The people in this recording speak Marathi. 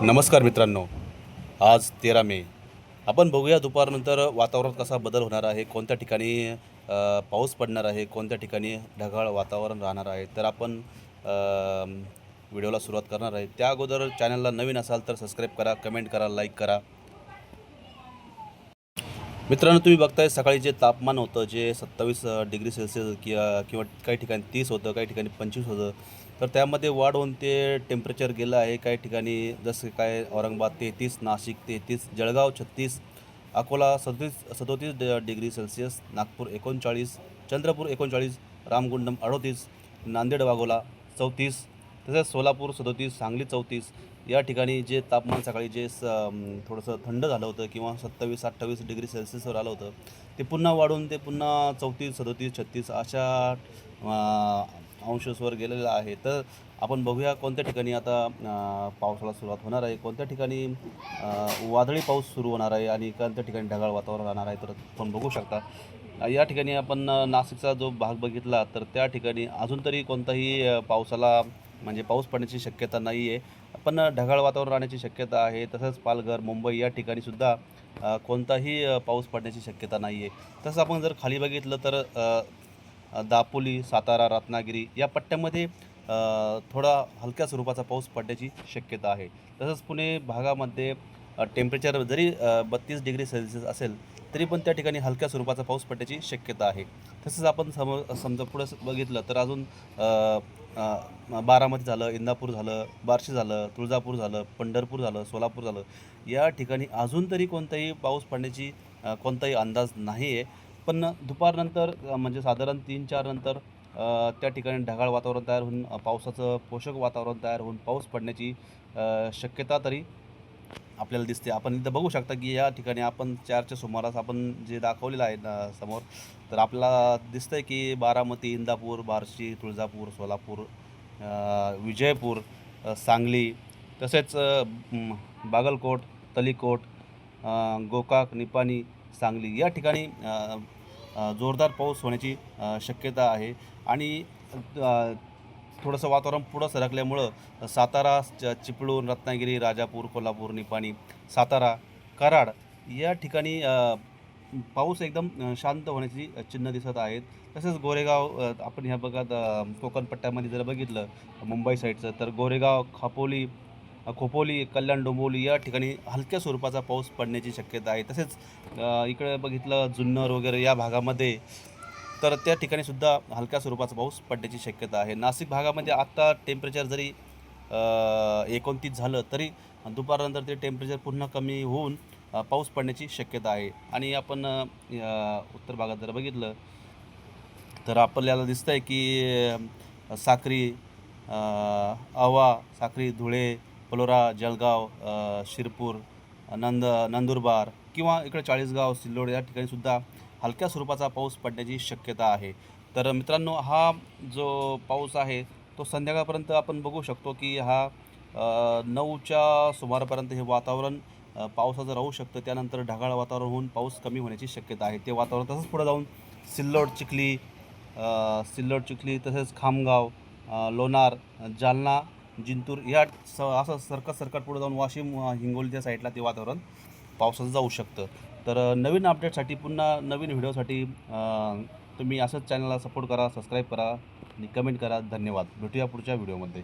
नमस्कार मित्रांनो आज तेरा मे. आपण बघूया दुपारनंतर वातावरणात कसा बदल होणार आहे कोणत्या ठिकाणी पाऊस पडणार आहे कोणत्या ठिकाणी ढगाळ वातावरण राहणार आहे तर आपण व्हिडिओला सुरुवात करणार आहे. त्या अगोदर चॅनलला नवीन असाल तर सबस्क्राईब करा कमेंट करा लाईक करा. मित्रांनो तुम्ही बघताय सकाळी जे तापमान होतं जे सत्तावीस डिग्री सेल्सिअस किंवा किंवा काही ठिकाणी तीस होतं काही ठिकाणी पंचवीस होतं तर त्यामध्ये वाढ होऊन ते टेम्परेचर गेलं आहे. काही ठिकाणी जसं काय औरंगाबाद तेहतीस नाशिक तेहतीस जळगाव छत्तीस अकोला सदतीस सदोतीस ड डिग्री सेल्सिअस नागपूर एकोणचाळीस चंद्रपूर एकोणचाळीस रामगुंडम अडोतीस नांदेड वाघोला चौतीस तसेच सोलापूर सदोतीस सांगली चौतीस. या ठिकाणी जे तापमान सकाळी जे स थोडंसं थंड झालं होतं किंवा सत्तावीस अठ्ठावीस डिग्री सेल्सिअसवर आलं होतं ते पुन्हा वाढून ते पुन्हा चौतीस सदोतीस छत्तीस अशा अं, अंशसवर गेलेलं आहे. तर आपण बघूया कोणत्या ठिकाणी आता पावसाला सुरुवात होणार आहे कोणत्या ठिकाणी वादळी पाऊस सुरू होणार आहे आणि कोणत्या ठिकाणी ढगाळ वातावरण राहणार आहे तर आपण बघू शकता. या ठिकाणी आपण नाशिकचा जो भाग बघितला तर त्या ठिकाणी अजून तरी कोणताही पावसाला म्हणजे पाऊस पडण्याची शक्यता नाही आहे पण ढगाळ वातावरण राहण्याची शक्यता आहे. तसंच पालघर मुंबई या ठिकाणीसुद्धा कोणताही पाऊस पडण्याची शक्यता नाही आहे तसं आपण जर खाली बघितलं तर दापोली सातारा रत्नागिरी या पट्ट्यामध्ये थोडा हलक्या स्वरूपाचा पाऊस पडण्याची शक्यता आहे. तसंच पुणे भागामध्ये टेम्परेचर जरी बत्तीस डिग्री सेल्सिअस असेल तरी पण त्या ठिकाणी हलक्या स्वरूपाचा पाऊस पडण्याची शक्यता आहे. तसंच आपण सम समजा पुढं बघितलं तर अजून बारामती झालं इंदापूर झालं बार्शी झालं तुळजापूर झालं पंढरपूर झालं सोलापूर झालं या ठिकाणी अजून तरी कोणताही पाऊस पडण्याची कोणताही अंदाज नाही आहे पण दुपारनंतर म्हणजे साधारण तीन चार नंतर त्या ठिकाणी ढगाळ वातावरण तयार होऊन पावसाचं पोषक वातावरण तयार होऊन पाऊस पडण्याची शक्यता तरी आपल्याला दिसते. आपण इथं बघू शकता की या ठिकाणी आपण चारच्या सुमारास आपण जे दाखवलेलं आहे समोर तर आपल्याला दिसतं आहे की बारामती इंदापूर बार्शी तुळजापूर सोलापूर विजयपूर सांगली तसेच बागलकोट तलीकोट गोकाक निपाणी सांगली या ठिकाणी जोरदार पाऊस होण्याची शक्यता आहे. आणि थोडंसं वातावरण पुढं सरकल्यामुळं सातारा च चिपळूण रत्नागिरी राजापूर कोल्हापूर निपाणी सातारा कराड या ठिकाणी पाऊस एकदम शांत होण्याची चिन्ह दिसत आहेत. तसेच गोरेगाव आपण ह्या बघत कोकणपट्ट्यामध्ये कोकण पट्ट्यामध्ये जर बघितलं मुंबई साईडचं तर गोरेगाव खापोली खोपोली कल्याण डोंबिवली या ठिकाणी हलक्या स्वरूपाचा पाऊस पडण्याची शक्यता आहे. तसेच इकडे बघितलं जुन्नर वगैरे या भागामध्ये तर त्या ठिकाणी सुद्धा हलक्या स्वरूपाचा पाऊस पडण्याची शक्यता आहे. नाशिक भागामध्ये आत्ता टेम्परेचर जरी एकोणतीस झालं तरी दुपारनंतर ते टेम्परेचर पुन्हा कमी होऊन पाऊस पडण्याची शक्यता आहे. आणि आपण उत्तर भागात जर बघितलं तर आपल्याला दिसतं आहे की साखरी साक्री आवा साक्री धुळे पलोरा जळगाव शिरपूर नंद नंदुरबार किंवा इकडे चाळीसगाव सिल्लोड या ठिकाणी सुद्धा हलक्या स्वरूपाचा पाऊस पडण्याची शक्यता आहे. तर मित्रांनो हा जो पाऊस आहे तो संध्याकाळपर्यंत आपण बघू शकतो की हा नऊच्या सुमारापर्यंत हे वातावरण पावसाचं राहू शकतं. त्यानंतर ढगाळ वातावरण होऊन पाऊस कमी होण्याची शक्यता आहे. ते वातावरण तसंच पुढे जाऊन सिल्लोड चिखली सिल्लोड चिखली तसेच खामगाव लोणार जालना जिंतूर या स असं सरकत सरकट पुढे जाऊन वाशिम हिंगोलीच्या साईडला ते वातावरण पावसाचं जाऊ शकतं. तर नवीन अपडेटसाठी पुन्हा नवीन व्हिडिओसाठी तुम्ही असंच चॅनलला सपोर्ट करा सबस्क्राईब करा आणि कमेंट करा. धन्यवाद. भेटूया पुढच्या व्हिडिओमध्ये.